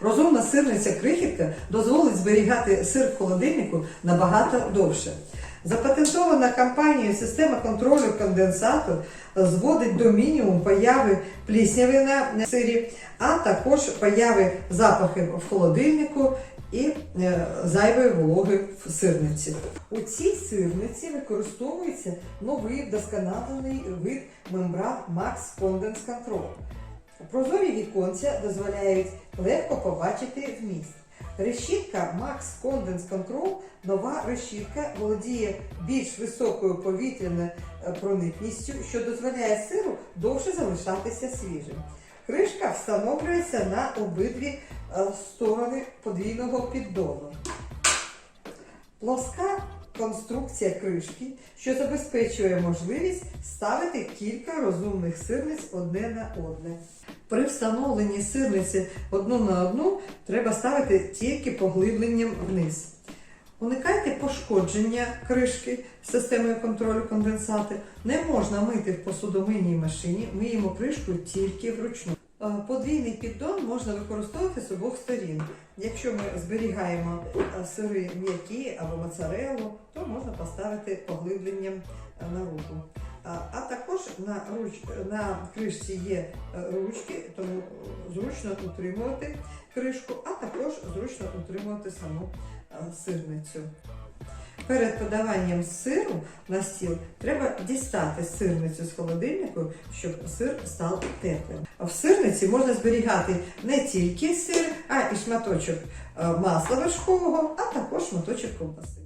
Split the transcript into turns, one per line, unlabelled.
Розумна сирниця крихітка дозволить зберігати сир в холодильнику набагато довше. Запатентована компанією система контролю конденсату зводить до мінімуму появи плісняви на сирі, а також появи запахів в холодильнику і е, зайвої вологи в сирниці. У цій сирниці використовується новий вдосконалений вид мембран Max Condense Control. Прозорі віконця дозволяють легко побачити вміст. Решітка Max Condense Control нова решітка володіє більш високою повітряною е, проникністю, що дозволяє сиру довше залишатися свіжим. Кришка встановлюється на обидві е, сторони подвійного піддону. Плоска конструкція кришки, що забезпечує можливість ставити кілька розумних сирниць одне на одне. При встановленні сирниці одну на одну треба ставити тільки поглибленням вниз. Уникайте пошкодження кришки системою контролю конденсати. Не можна мити в посудомийній машині, миємо кришку тільки вручну. Е, Подвійний піддон можна використовувати з обох сторін. Якщо ми зберігаємо е, сири м'які або моцарелу, то можна поставити поглибленням е, на руку. А, також на, руч, на кришці є ручки, тому зручно утримувати кришку, а також зручно утримувати саму сирницю. Перед подаванням сиру на стіл треба дістати сирницю з холодильнику, щоб сир став теплим. В сирниці можна зберігати не тільки сир, а і шматочок е, масла вершкового, а також шматочок ковбаси.